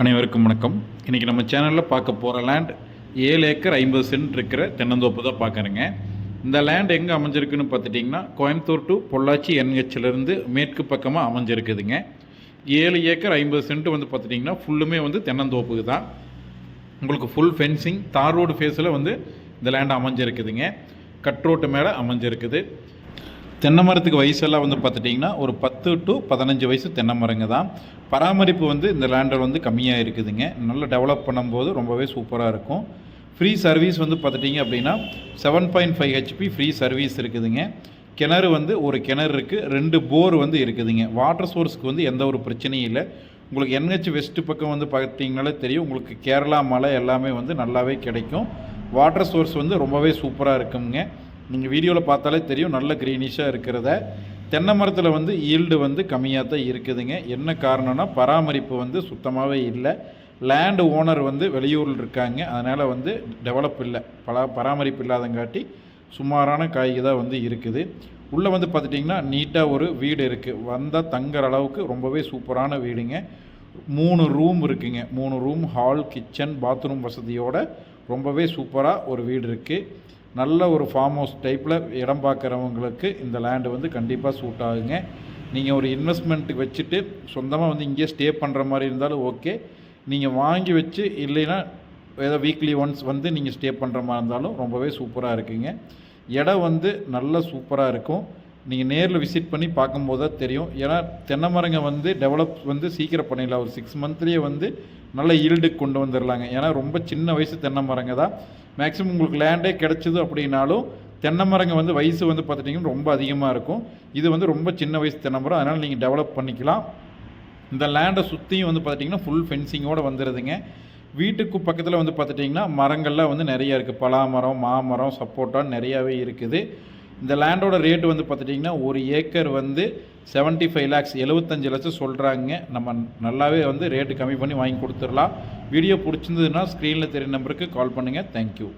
அனைவருக்கும் வணக்கம். இன்றைக்கி நம்ம சேனலில் பார்க்க போகிற லேண்ட் ஏழு ஏக்கர் ஐம்பது சென்ட் இருக்கிற தென்னந்தோப்பு தான் பார்க்குறேங்க இந்த லேண்ட் எங்கே அமைஞ்சிருக்குன்னு பார்த்துட்டிங்கன்னா கோயம்புத்தூர் டு பொள்ளாச்சி என்ஹெச்லேருந்து மேற்கு பக்கமாக அமைஞ்சிருக்குதுங்க. ஏழு ஏக்கர் ஐம்பது சென்ட் வந்து பார்த்துட்டிங்கன்னா ஃபுல்லுமே வந்து தென்னந்தோப்புக்கு தான். உங்களுக்கு ஃபுல் ஃபென்சிங் தார் ரோடு ஃபேஸில் வந்து இந்த லேண்ட் அமைஞ்சிருக்குதுங்க. கட் ரோட்டு மேலே அமைஞ்சிருக்குது. தென்னை மரத்துக்கு வயசெல்லாம் வந்து பார்த்துட்டிங்கன்னா ஒரு பத்து டு பதினஞ்சு வயசு தென்னை மரங்க தான். பராமரிப்பு வந்து இந்த லேண்டில் வந்து கம்மியாக இருக்குதுங்க. நல்லா டெவலப் பண்ணும்போது ரொம்பவே சூப்பராக இருக்கும். ஃப்ரீ சர்வீஸ் வந்து பார்த்துட்டிங்க அப்படின்னா seven point five HP free service இருக்குதுங்க. கிணறு வந்து ஒரு கிணறு இருக்குது ரெண்டு போர் வந்து இருக்குதுங்க. வாட்டர் சோர்ஸ்க்கு வந்து எந்த ஒரு பிரச்சனையும் இல்லை. உங்களுக்கு என்ஹெச் வெஸ்ட் பக்கம் வந்து பார்த்தீங்கனாலே தெரியும். உங்களுக்கு கேரளா மலை எல்லாமே வந்து நல்லாவே கிடைக்கும். வாட்டர் சோர்ஸ் வந்து ரொம்பவே சூப்பராக இருக்குங்க. நீங்கள் வீடியோவில் பார்த்தாலே தெரியும் நல்ல க்ரீனிஷாக இருக்கிறத. தென்னை மரத்தில் வந்து ஈல்டு வந்து கம்மியாக தான் இருக்குதுங்க. என்ன காரணம்னா பராமரிப்பு வந்து சுத்தமாகவே இல்லை. லேண்டு ஓனர் வந்து வெளியூரில் இருக்காங்க. அதனால் வந்து டெவலப் இல்லை. பல பராமரிப்பு இல்லாதங்காட்டி சுமாரான காய்கறி தான் வந்து இருக்குது. உள்ளே வந்து பார்த்துட்டிங்கன்னா நீட்டாக ஒரு வீடு இருக்குது வந்தால் தங்குற அளவுக்கு ரொம்பவே சூப்பரான வீடுங்க. மூணு ரூம் இருக்குங்க. மூணு ரூம் ஹால் கிச்சன் பாத்ரூம் வசதியோட ரொம்பவே சூப்பராக ஒரு வீடு இருக்குது நல்ல ஒரு ஃபார்ம் ஹவுஸ் டைப்பில் இடம் பார்க்குறவங்களுக்கு இந்த லேண்டு வந்து கண்டிப்பாக சூட் ஆகுங்க. நீங்கள் ஒரு இன்வெஸ்ட்மெண்ட்டுக்கு வச்சுட்டு சொந்தமாக வந்து இங்கேயே ஸ்டே பண்ணுற மாதிரி இருந்தாலும் ஓகே நீங்கள் வாங்கி வச்சு இல்லைன்னா ஏதோ வீக்லி ஒன்ஸ் வந்து நீங்கள் ஸ்டே பண்ணுற மாதிரி இருந்தாலும் ரொம்பவே சூப்பராக இருக்குங்க. இடம் வந்து நல்லா சூப்பராக இருக்கும். நீங்கள் நேரில் விசிட் பண்ணி பார்க்கும்போது தான் தெரியும். ஏன்னா தென்னை மரங்க வந்து டெவலப் வந்து சீக்கிரம் பண்ணிடலாம். ஒரு சிக்ஸ் மந்த்லேயே வந்து நல்ல ஈல்டுக்கு கொண்டு வந்துடலாங்க. ஏன்னா ரொம்ப சின்ன வயசு தென்னை மரங்க தான். மேக்ஸிமம் உங்களுக்கு லேண்டே கிடச்சிது அப்படின்னாலும் தென்னை மரங்க வந்து வயசு வந்து பார்த்துட்டிங்கன்னா ரொம்ப அதிகமாக இருக்கும். இது வந்து ரொம்ப சின்ன வயசு தென்னை மரம். அதனால் நீங்கள் டெவலப் பண்ணிக்கலாம். இந்த லேண்டை சுற்றியும் வந்து பார்த்துட்டிங்கன்னா ஃபுல் ஃபென்சிங்கோடு வந்துடுதுங்க வீட்டுக்கு பக்கத்தில் வந்து பார்த்துட்டிங்கன்னா மரங்கள்லாம் வந்து நிறையா இருக்குது பலாமரம் மாமரம் சப்போட்டா நிறையாவே இருக்குது. இந்த லேண்டோட ரேட்டு வந்து பார்த்துட்டிங்கன்னா ஒரு ஏக்கர் வந்து செவன்ட்டி ஃபைவ் லேக்ஸ் எழுபத்தஞ்சு லட்சம் சொல்கிறாங்க நம்ம நல்லாவே வந்து ரேட்டு கம்மி பண்ணி வாங்கி கொடுத்துடலாம். வீடியோ பிடிச்சிருந்ததுன்னா ஸ்க்ரீனில் தெரிய நம்பருக்கு கால் பண்ணுங்கள் தேங்க்யூ